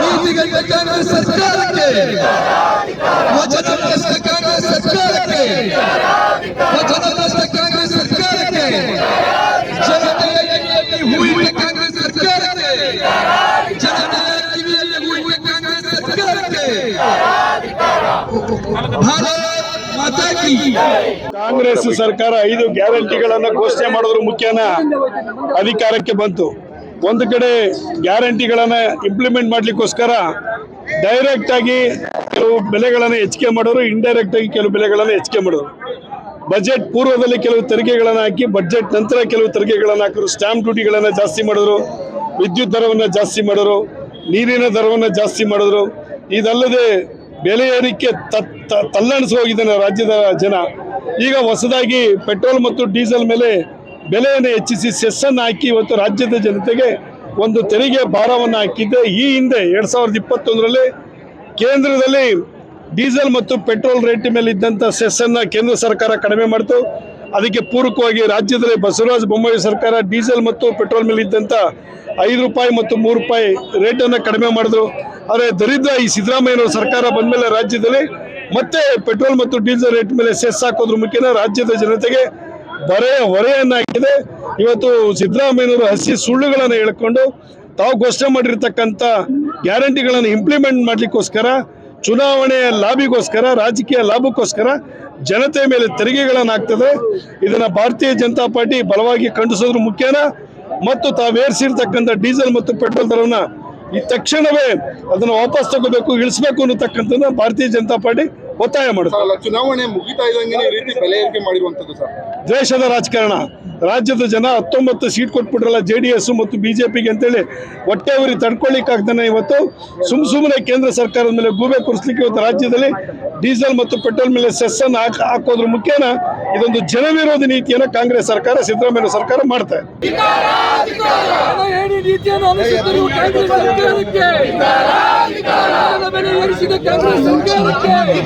ನೀತಿಗಂಡ ಕಾಂಗ್ರೆಸ್ ಸರ್ಕಾರಕ್ಕೆ ವಚನಭ್ರಷ್ಟ ಕಾಂಗ್ರೆಸ್ ಸರ್ಕಾರಕ್ಕೆ ವಚನಭ್ರಷ್ಟ ಕಾಂಗ್ರೆಸ್ ಸರ್ಕಾರಕ್ಕೆ ಜನತೆಯ ಕಿವಿಯಲ್ಲಿ ಹೂವಿನ ಕಾಂಗ್ರೆಸ್ ಸರ್ಕಾರಕ್ಕೆ ಜನತೆಯ ಕಿವಿಯಲ್ಲಿ ಹೂವಿನ ಕಾಂಗ್ರೆಸ್ ಸರ್ಕಾರಕ್ಕೆ ಭಾರತ್ ಕಾಂಗ್ರೆಸ್ ಸರ್ಕಾರ ಐದು ಗ್ಯಾರಂಟಿಗಳನ್ನ ಘೋಷಣೆ ಮಾಡೋದ್ರ ಮುಖ್ಯನ ಅಧಿಕಾರಕ್ಕೆ ಬಂತು. ಒಂದು ಕಡೆ ಗ್ಯಾರಂಟಿಗಳನ್ನ ಇಂಪ್ಲಿಮೆಂಟ್ ಮಾಡ್ಲಿಕ್ಕೋಸ್ಕರ ಡೈರೆಕ್ಟ್ ಆಗಿ ಕೆಲವು ಬೆಲೆಗಳನ್ನು ಹೆಚ್ಚಿಗೆ ಮಾಡೋರು ಇಂಡೈರೆಕ್ಟ್ ಆಗಿ ಕೆಲವು ಬೆಲೆಗಳನ್ನು ಹೆಚ್ಚಿಗೆ ಮಾಡೋರು. ಬಜೆಟ್ ಪೂರ್ವದಲ್ಲಿ ಕೆಲವು ತೆರಿಗೆಗಳನ್ನು ಹಾಕಿ ಬಜೆಟ್ ನಂತರ ಕೆಲವು ತೆರಿಗೆಗಳನ್ನು ಹಾಕಿದ್ರು ಸ್ಟಾಂಪ್ ಡ್ಯೂಟಿಗಳನ್ನ ಜಾಸ್ತಿ ಮಾಡಿದ್ರು, ವಿದ್ಯುತ್ ದರವನ್ನು ಜಾಸ್ತಿ ಮಾಡಿದ್ರು, ನೀರಿನ ದರವನ್ನು ಜಾಸ್ತಿ ಮಾಡಿದ್ರು. ಇದಲ್ಲದೆ ಬೆಲೆ ಏರಿಕೆ ತಲ್ಲಣಿಸಿ ಹೋಗಿದ್ದಾನೆ ರಾಜ್ಯದ ಜನ. ಈಗ ಹೊಸದಾಗಿ ಪೆಟ್ರೋಲ್ ಮತ್ತು ಡೀಸೆಲ್ ಮೇಲೆ ಬೆಲೆಯನ್ನು ಹೆಚ್ಚಿಸಿ ಸೆಸ್ಸನ್ನು ಹಾಕಿ ಇವತ್ತು ರಾಜ್ಯದ ಜನತೆಗೆ ಒಂದು ತೆರಿಗೆ ಭಾರವನ್ನು ಹಾಕಿದ್ದೆ. ಈ ಹಿಂದೆ ಎರಡು ಸಾವಿರದ ಇಪ್ಪತ್ತೊಂದರಲ್ಲಿ ಕೇಂದ್ರದಲ್ಲಿ ಡೀಸೆಲ್ ಮತ್ತು ಪೆಟ್ರೋಲ್ ರೇಟ್ ಮೇಲೆ ಇದ್ದಂಥ ಸೆಸ್ಸನ್ನು ಕೇಂದ್ರ ಸರ್ಕಾರ ಕಡಿಮೆ ಮಾಡಿತು. ಅದಕ್ಕೆ ಪೂರಕವಾಗಿ ರಾಜ್ಯದಲ್ಲಿ ಬಸವರಾಜ ಬೊಮ್ಮಾಯಿ ಸರ್ಕಾರ ಡೀಸೆಲ್ ಮತ್ತು ಪೆಟ್ರೋಲ್ ಮೇಲೆ ಇದ್ದಂಥ ಐದು ರೂಪಾಯಿ ಮತ್ತು ಮೂರು ರೂಪಾಯಿ ರೇಟನ್ನು ಕಡಿಮೆ ಮಾಡಿದ್ರು. ಆದರೆ ದರಿದ್ರ ಈ ಸಿದ್ದರಾಮಯ್ಯನವರ ಸರ್ಕಾರ ಬಂದ ಮೇಲೆ ರಾಜ್ಯದಲ್ಲಿ ಮತ್ತೆ ಪೆಟ್ರೋಲ್ ಮತ್ತು ಡೀಸೆಲ್ ರೇಟ್ ಮೇಲೆ ಸೆಸ್ ಹಾಕೋದ್ರ ಮುಖೇನ ರಾಜ್ಯದ ಜನತೆಗೆ ಬರೆ ಹೊರೆಯನ್ನಾಗಿದೆ. ಇವತ್ತು ಸಿದ್ದರಾಮಯ್ಯನವರು ಹಸಿ ಸುಳ್ಳುಗಳನ್ನು ಹೇಳ್ಕೊಂಡು ತಾವು ಘೋಷಣೆ ಮಾಡಿರ್ತಕ್ಕಂಥ ಗ್ಯಾರಂಟಿಗಳನ್ನು ಇಂಪ್ಲಿಮೆಂಟ್ ಮಾಡಲಿಕ್ಕೋಸ್ಕರ ಚುನಾವಣೆಯ ಲಾಭಿಗೋಸ್ಕರ ರಾಜಕೀಯ ಲಾಭಕ್ಕೋಸ್ಕರ ಜನತೆ ಮೇಲೆ ತೆರಿಗೆಗಳನ್ನು ಹಾಕ್ತದೆ ಇದನ್ನ ಭಾರತೀಯ ಜನತಾ ಪಾರ್ಟಿ ಬಲವಾಗಿ ಖಂಡಿಸೋದ್ರ ಮುಖ್ಯನ. ಮತ್ತು ತಾವೇರಿಸಿರ್ತಕ್ಕಂಥ ಡೀಸೆಲ್ ಮತ್ತು ಪೆಟ್ರೋಲ್ ದರವನ್ನು ಈ ತಕ್ಷಣವೇ ಅದನ್ನು ವಾಪಸ್ ತಗೋಬೇಕು, ಇಳಿಸಬೇಕು ಅನ್ನತಕ್ಕಂಥದ್ದನ್ನ ಭಾರತೀಯ ಜನತಾ ಪಾರ್ಟಿ ಒತ್ತಾಯ ಮಾಡುತ್ತೆ. ಚುನಾವಣೆ ಮುಗಿತಾ ಇದ್ದಂಗೆ ಈ ರೀತಿ ಬೆಲೆ ಏರಿಕೆ ಮಾಡಿರುವಂತದ್ದು ಸರ್. ದ್ವೇಷದ ರಾಜಕಾರಣ ರಾಜ್ಯದ ಜನ ಹತ್ತೊಂಬತ್ತು ಸೀಟ್ ಕೊಟ್ಬಿಟ್ರಲ್ಲ ಜೆ ಡಿ ಎಸ್ ಮತ್ತು ಬಿಜೆಪಿಗೆ ಅಂತೇಳಿ ಹೊಟ್ಟೆ ಉರಿ ತಡ್ಕೊಳ್ಳಿಕ್ಕಾಗ್ದಾನೆ ಇವತ್ತು. ಸುಮ್ ಸುಮ್ಮನೆ ಕೇಂದ್ರ ಸರ್ಕಾರದ ಮೇಲೆ ಗೂಬೆ ಕುರಿಸ್ಲಿಕ್ಕೆ ಇವತ್ತು ರಾಜ್ಯದಲ್ಲಿ ಡೀಸೆಲ್ ಮತ್ತು ಪೆಟ್ರೋಲ್ ಮೇಲೆ ಸೆಸ್ ಅನ್ನು ಹಾಕ್ ಹಾಕೋದ್ರ ಮುಖ್ಯನ ಇದೊಂದು ಜನವಿರೋಧಿ ನೀತಿಯನ್ನು ಕಾಂಗ್ರೆಸ್ ಸರ್ಕಾರ ಸಿದ್ದರಾಮಯ್ಯ ಸರ್ಕಾರ ಮಾಡ್ತಾ ಇದೆ. ಏರಿಸಿದ ಕಾಂಗ್ರೆಸ್ ಸರ್ಕಾರಕ್ಕೆ